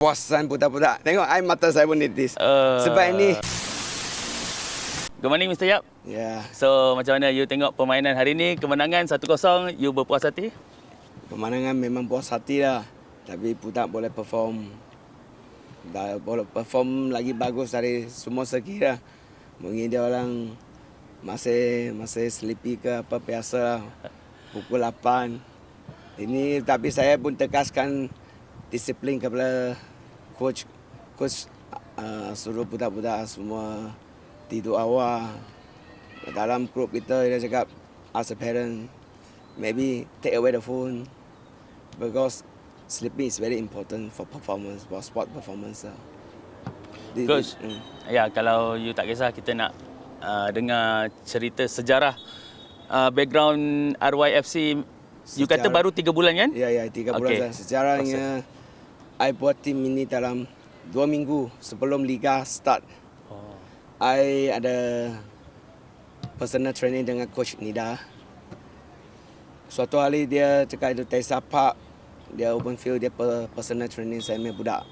puasan budak-budak. Tengok, I mata saya pun nitis. Uh, Sebab ini, Good morning Mr. Yap. ya, So macam mana you tengok permainan hari ni kemenangan 1-0 you berpuas hati? pemandangan memang puas hati lah. Tapi budak boleh perform. Dah boleh perform lagi bagus dari semua segi lah. Mungkin dia orang masih masih sleepy ke apa biasa lah. Pukul 8. Ini tapi saya pun tegaskan disiplin kepada coach coach uh, suruh budak-budak semua tidur awal. Dalam grup kita dia cakap as a parent maybe take away the phone because sleeping is very important for performance for sport performance. lah. Di- Coach. mm. Ya kalau you tak kisah kita nak uh, dengar cerita sejarah uh, background RYFC you kata baru 3 bulan kan? Ya ya tiga bulan okay. Sejarahnya I buat tim ini dalam dua minggu sebelum liga start. Oh. I ada personal training dengan coach Nida. Suatu hari dia cakap itu Tesa Park, dia open field dia per- personal training saya punya budak.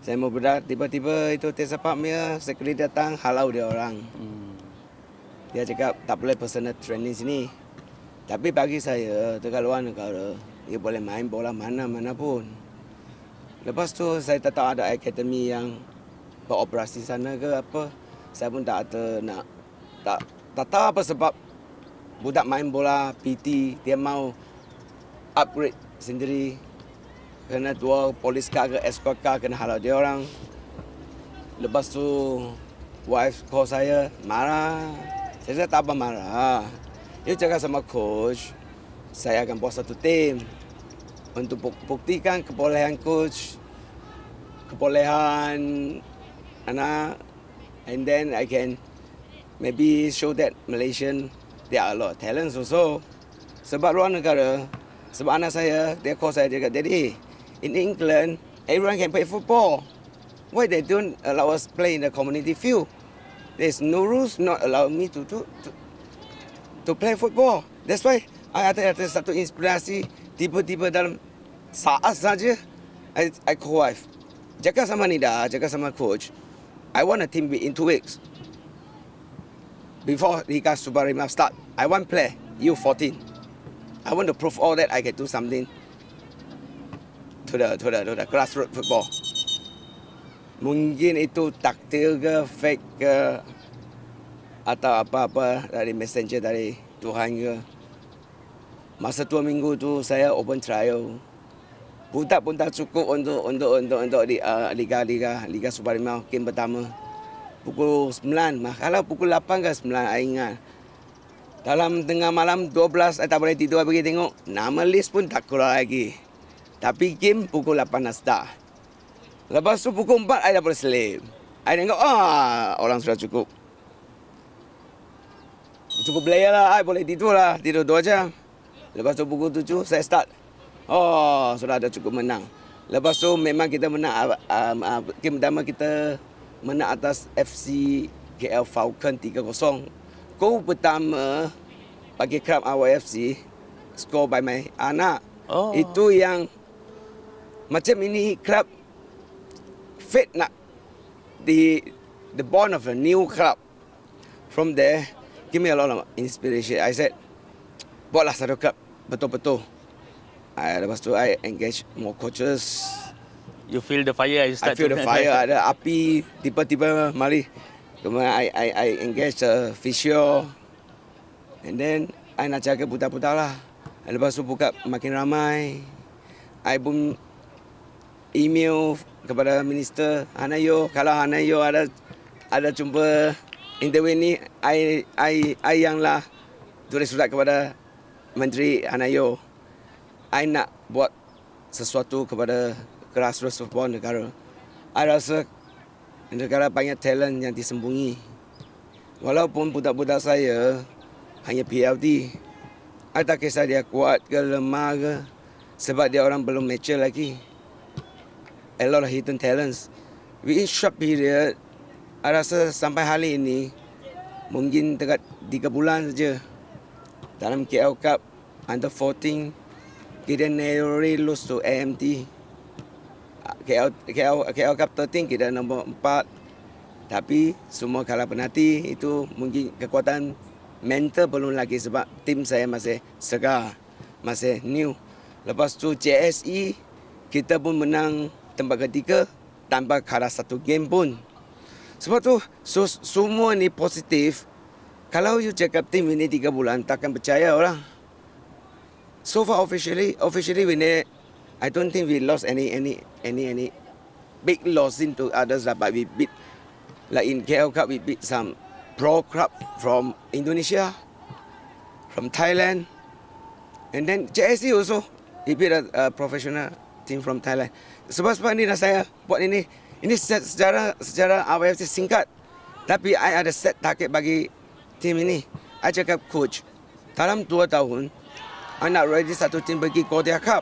Saya mau budak tiba-tiba itu Tesa Park punya security datang halau dia orang. Hmm. Dia cakap tak boleh personal training sini. Tapi bagi saya dekat luar negara, dia boleh main bola mana-mana pun. Lepas tu saya tak tahu ada akademi yang beroperasi sana ke apa. Saya pun tak ada nak tak tak tahu apa sebab budak main bola PT dia mau upgrade sendiri kena dua polis car ke escort car kena halau dia orang. Lepas tu wife call saya marah. Saya tak apa marah. Dia cakap sama coach, saya akan buat satu tim untuk buk- buktikan kebolehan coach, kebolehan anak, and then I can maybe show that Malaysian there are a lot of talents also. Sebab luar negara, sebab anak saya, dia call saya, kata, Daddy, in England, everyone can play football. Why they don't allow us play in the community field? There's no rules not allow me to do to, to play football. That's why I ada satu inspirasi tiba-tiba dalam saat saja I, I call wife. Jaga sama Nida, jaga sama coach. I want a team in two weeks. Before Liga Super Rima start, I want play U14. I want to prove all that I can do something to the to the to the grassroots football. Mungkin itu takdir ke, fake ke, atau apa-apa dari messenger dari Tuhan ke. Masa dua minggu tu saya open trial. Budak pun tak cukup untuk untuk untuk untuk di uh, liga liga liga Super Rimau game pertama. Pukul 9, mah kalau pukul 8 ke 9 saya ingat. Dalam tengah malam 12 saya tak boleh tidur saya pergi tengok. Nama list pun tak keluar lagi. Tapi game pukul 8 dah start. Lepas tu pukul 4 saya dah boleh sleep. Saya tengok ah orang sudah cukup. Cukup player lah, I boleh tidur lah, tidur 2 jam. Lepas tu pukul 7 saya start. Oh, sudah ada cukup menang. Lepas tu memang kita menang, um, uh, game pertama kita menang atas FC KL Falcon 3-0. Gol pertama bagi klub AYFC, score by my anak. Oh. Itu yang macam ini klub fit nak the the born of a new club. From there, give me a lot of inspiration. I said, buatlah satu club betul-betul. I, lepas tu I engage more coaches. You feel the fire you I start feel to- the fire, ada api tiba-tiba mari. Kemudian I I I engage the physio. And then I nak jaga budak-budak lah. Lepas tu buka makin ramai. I pun email kepada minister Hanayo kalau Hanayo ada ada jumpa interview ni I I I yang lah tulis surat kepada Menteri Hanayo I nak buat sesuatu kepada grassroots football negara. I rasa negara banyak talent yang disembunyi. Walaupun budak-budak saya hanya PLD, I tak kisah dia kuat ke lemah ke sebab dia orang belum mature lagi. A lot of hidden talents. Within short period, I rasa sampai hari ini mungkin dekat 3 bulan saja dalam KL Cup under 14 kita narrowly lose to AMT. KL, KL, KL Cup 13 kita nombor 4. Tapi semua kalah penalti itu mungkin kekuatan mental belum lagi sebab tim saya masih segar, masih new. Lepas tu JSE kita pun menang tempat ketiga tanpa kalah satu game pun. Sebab tu so, semua ni positif. Kalau you cakap tim ini tiga bulan takkan percaya orang. So far officially, officially we ne, I don't think we lost any any any any big loss into others lah, but we beat like in KL Cup we beat some pro club from Indonesia, from Thailand, and then JSC also we beat a, a professional team from Thailand. Sebab-sebab ni dah saya buat ini. Ini se- secara secara AFC singkat. Tapi I ada set target bagi tim ini. I cakap coach, dalam dua tahun, I nak ready satu tim pergi Korea Cup.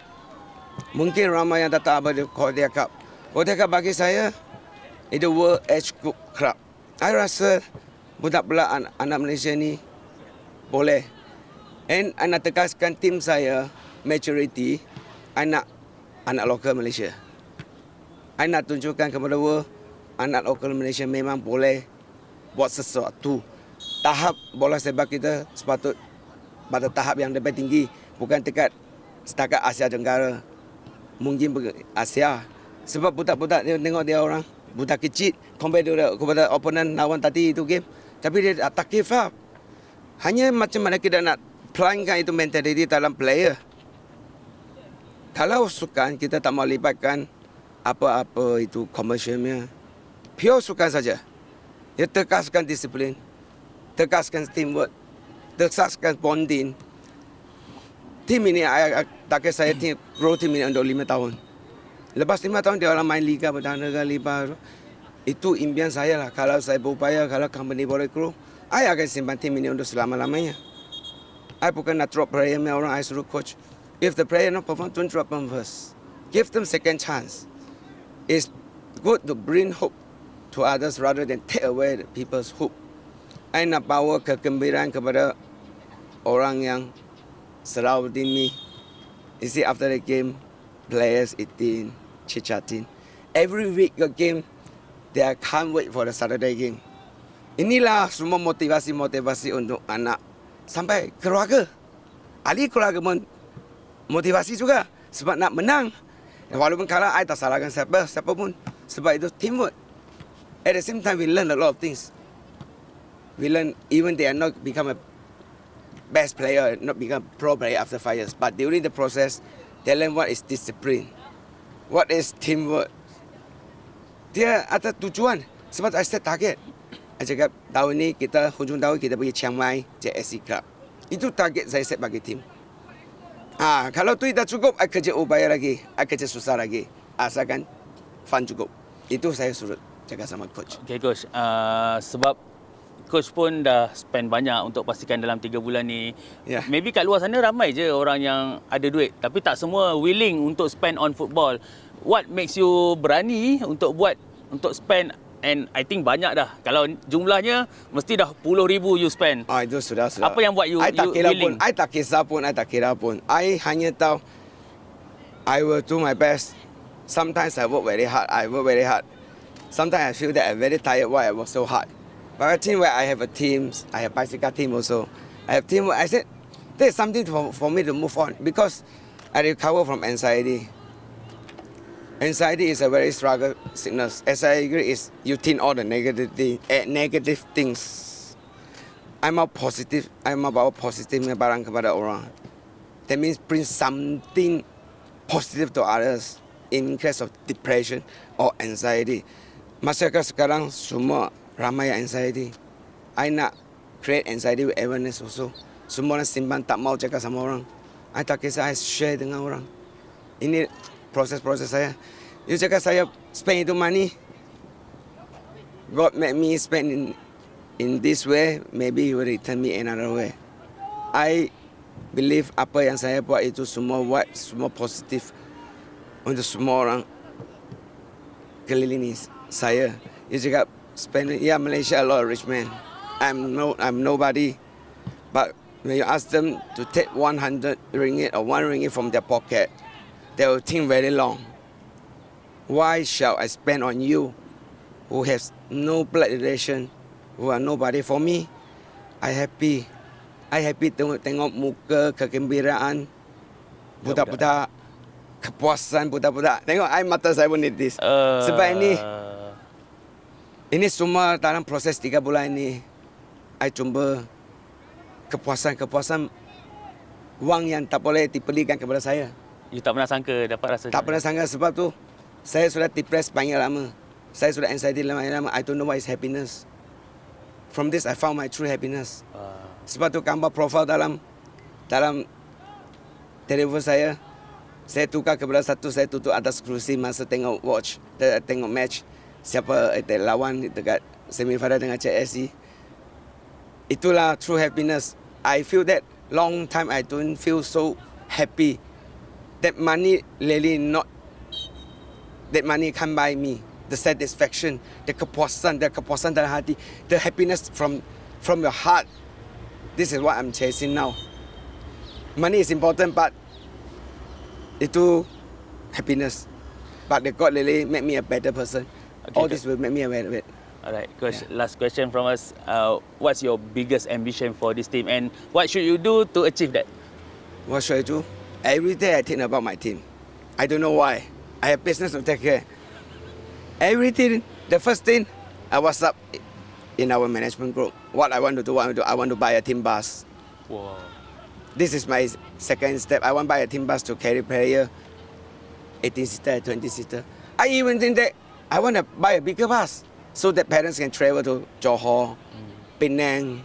Mungkin ramai yang tak tahu apa dia Cup. Korea Cup bagi saya, itu World Age Group Club. I rasa budak belak an- anak Malaysia ni boleh. And I nak tegaskan tim saya, maturity, I nak anak lokal Malaysia. I nak tunjukkan kepada world, anak lokal Malaysia memang boleh buat sesuatu. Tahap bola sepak kita sepatut pada tahap yang lebih tinggi. Bukan dekat setakat Asia Tenggara. Mungkin Asia. Sebab budak-budak dia tengok dia orang. Budak kecil compare dia kepada opponent lawan tadi itu game. Tapi dia tak up. Hanya macam mana kita nak pelankan itu mentality dalam player. Kalau sukan kita tak mau libatkan apa-apa itu komersialnya. Pure sukan saja. Dia tekaskan disiplin. Tekaskan teamwork. Tekaskan bonding. Tim ini, tak saya tim, grow tim ini untuk lima tahun. Lepas lima tahun dia orang main liga perdana ke liga. Itu impian saya lah. Kalau saya berupaya, kalau company boleh grow, I akan simpan tim ini untuk selama-lamanya. I bukan nak drop player punya orang, I suruh coach. If the player not perform, don't drop them first. Give them second chance. It's good to bring hope to others rather than take away the people's hope. I nak bawa kegembiraan kepada orang yang surrounding me. You see, after the game, players eating, chit-chatting. Every week a game, they can't wait for the Saturday game. Inilah semua motivasi-motivasi untuk anak sampai keluarga. Ahli keluarga pun motivasi juga sebab nak menang. Walaupun kalah, I tak salahkan siapa, siapa pun. Sebab itu teamwork. At the same time, we learn a lot of things. We learn even they are not become a best player, not become pro player after five years. But during the process, they learn what is discipline, what is teamwork. Dia ada tujuan. Sebab I set target. I cakap tahun ni kita hujung tahun kita pergi Chiang Mai JSC Club. Itu target saya set bagi tim. Ah, kalau tu tak cukup, I kerja upaya lagi, I kerja susah lagi. Asalkan fun cukup. Itu saya suruh cakap sama coach. Okay coach, uh, sebab coach pun dah spend banyak untuk pastikan dalam 3 bulan ni. Ya. Maybe kat luar sana ramai je orang yang ada duit tapi tak semua willing untuk spend on football. What makes you berani untuk buat untuk spend and I think banyak dah. Kalau jumlahnya mesti dah puluh ribu you spend. Ah itu sudah sudah. Apa yang buat you- I tak you kira willing? pun, I tak kisah pun, I tak kira pun. I hanya tahu I will do my best. Sometimes I work very hard. I work very hard. Sometimes I feel that I'm very tired why I work so hard. But I think where I have a team, I have bicycle team also. I have teamwork. I said there's something for, for me to move on because I recover from anxiety. Anxiety is a very struggle sickness. As I agree, is you think all the negative eh, negative things. I'm a positive. I'm about positive barang kepada orang. That means bring something positive to others in case of depression or anxiety. Masyarakat sekarang semua ramai anxiety. I nak create anxiety with awareness also. Semua orang simpan tak mau cakap sama orang. I tak kisah I share dengan orang. Ini proses-proses saya. You cakap saya spend itu money. God made me spend in in this way, maybe He will return me another way. I believe apa yang saya buat itu semua buat semua positif untuk semua orang keliling saya. You cakap spend yeah Malaysia a lot of rich man. I'm no I'm nobody, but when you ask them to take 100 ringgit or one ringgit from their pocket, they will think very long. Why shall I spend on you who has no blood relation, who are nobody for me? I happy. I happy tengok, tengok muka kegembiraan budak-budak, kepuasan budak-budak. Tengok, I mata saya pun nitis. Uh, Sebab ini, ini semua dalam proses tiga bulan ini, I jumpa kepuasan-kepuasan wang yang tak boleh dibelikan kepada saya. You tak pernah sangka dapat rasa Tak pernah sangka sebab tu saya sudah depressed banyak lama. Saya sudah anxiety lama lama. I don't know what is happiness. From this I found my true happiness. Uh, Sebab tu gambar profil dalam dalam telefon saya saya tukar kepada satu saya tutup atas kerusi masa tengok watch te- tengok match siapa eh, lawan dekat semifinal dengan CSC. Itulah true happiness. I feel that long time I don't feel so happy. That money really not that money can't buy me the satisfaction, the kepuasan, the kepuasan dalam hati, the happiness from from your heart. This is what I'm chasing now. Money is important, but itu happiness. But the God really make me a better person. Okay, All good. this will make me a better. better. Alright, coach. Last question from us. Uh, what's your biggest ambition for this team, and what should you do to achieve that? What should I do? Every day I think about my team. I don't know why. I have business to take care. Everything, the first thing, I was up in our management group. What I want to do, I want to, I want to buy a team bus. Wow. This is my second step. I want to buy a team bus to carry player, 18 seater, 20 seater. I even think that I want to buy a bigger bus so that parents can travel to Johor, Penang.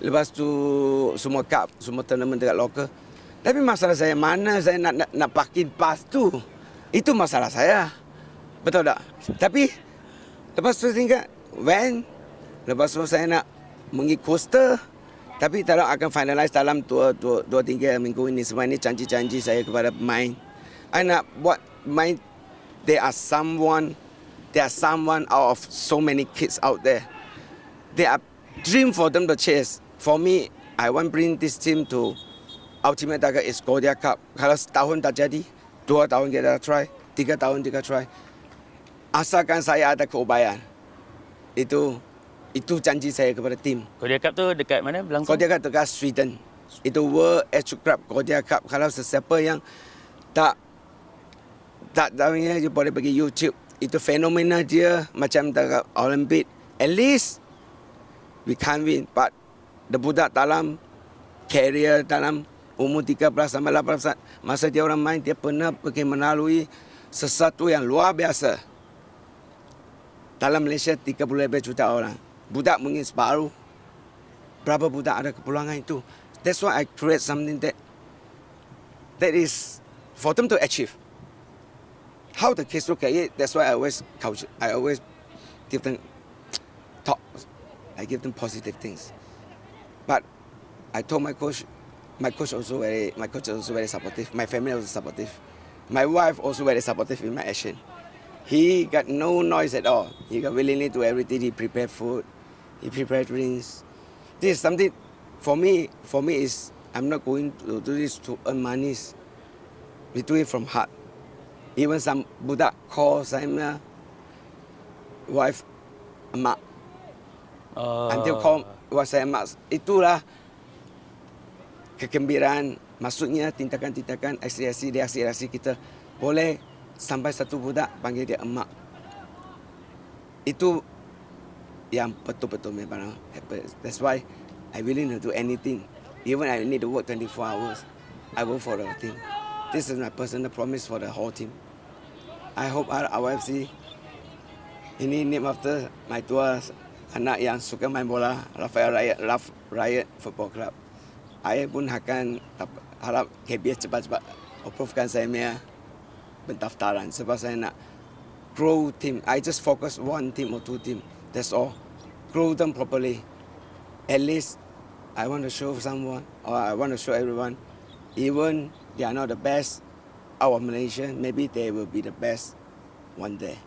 Lepas tu semua cup, semua tournament dekat local. Tapi masalah saya mana saya nak nak, nak parking bus tu. Itu masalah saya. Betul tak? Tapi lepas tu tinggal van. Lepas tu saya nak pergi coaster. Tapi dalam akan finalize dalam dua, dua, dua tiga minggu ini. Semua ini janji-janji saya kepada pemain. I nak buat main. There are someone, there are someone out of so many kids out there. There are dream for them to chase. For me, I want bring this team to ultimate target is Godia Cup. Kalau setahun tak jadi, dua tahun kita try, tiga tahun kita try. Asalkan saya ada keubayan. Itu itu janji saya kepada tim. Korea Cup tu dekat mana berlangsung? Godia Cup dekat Sweden. Itu World Edge Cup Godia Cup. Kalau sesiapa yang tak tak tahunya dia boleh pergi YouTube. Itu fenomena dia macam dekat Olympic. At least we can't win. But the budak dalam career dalam umur 13 sampai 18 masa dia orang main dia pernah pergi melalui sesuatu yang luar biasa. Dalam Malaysia 30 lebih juta orang. Budak mungkin separuh. Berapa budak ada kepulangan itu. That's why I create something that that is for them to achieve. How the kids look at it, that's why I always coach. I always give them talk. I give them positive things. But I told my coach, my coach also very, my coach also very supportive. My family also supportive. My wife also very supportive in my action. He got no noise at all. He got willingly do everything. He prepared food. He prepared drinks. This is something for me. For me is I'm not going to do this to earn monies. We do it from heart. Even some budak call saya wife emak Oh. Until kau was saya mak itulah kegembiraan maksudnya tindakan-tindakan ekspresi reaksi-reaksi kita boleh sampai satu budak panggil dia emak itu yang betul-betul memang happen. That's why I willing to do anything. Even I need to work 24 hours, I work for the team. This is my personal promise for the whole team. I hope our RFC ini name after my tua anak yang suka main bola Rafael Riot Raf Riot Football Club. Saya pun akan harap KBS cepat-cepat approvekan saya punya pendaftaran sebab saya nak grow team. I just focus one team or two team. That's all. Grow them properly. At least I want to show someone or I want to show everyone even they are not the best of Malaysia, maybe they will be the best one day.